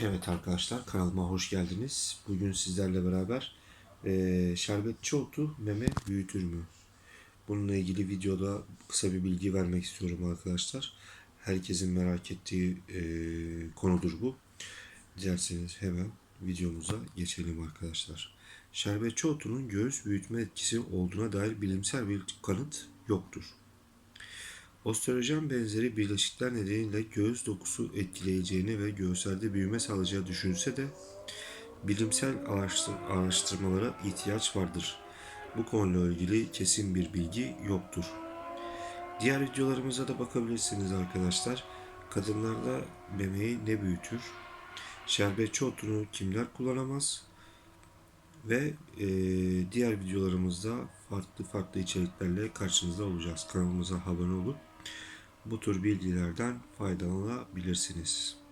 Evet arkadaşlar kanalıma hoş geldiniz. Bugün sizlerle beraber eee şerbetçi otu meme büyütür mü? Bununla ilgili videoda kısa bir bilgi vermek istiyorum arkadaşlar. Herkesin merak ettiği eee, konudur bu. Dilerseniz hemen videomuza geçelim arkadaşlar. Şerbetçi otunun göğüs büyütme etkisi olduğuna dair bilimsel bir kanıt yoktur. Osteojen benzeri birleşikler nedeniyle göğüs dokusu etkileyeceğini ve göğüslerde büyüme sağlayacağı düşünülse de bilimsel araştır- araştırmalara ihtiyaç vardır. Bu konuyla ilgili kesin bir bilgi yoktur. Diğer videolarımıza da bakabilirsiniz arkadaşlar. Kadınlarda memeyi ne büyütür? Şerbetçi otunu kimler kullanamaz? Ve e, diğer videolarımızda farklı farklı içeriklerle karşınızda olacağız. Kanalımıza abone olup bu tür bilgilerden faydalanabilirsiniz.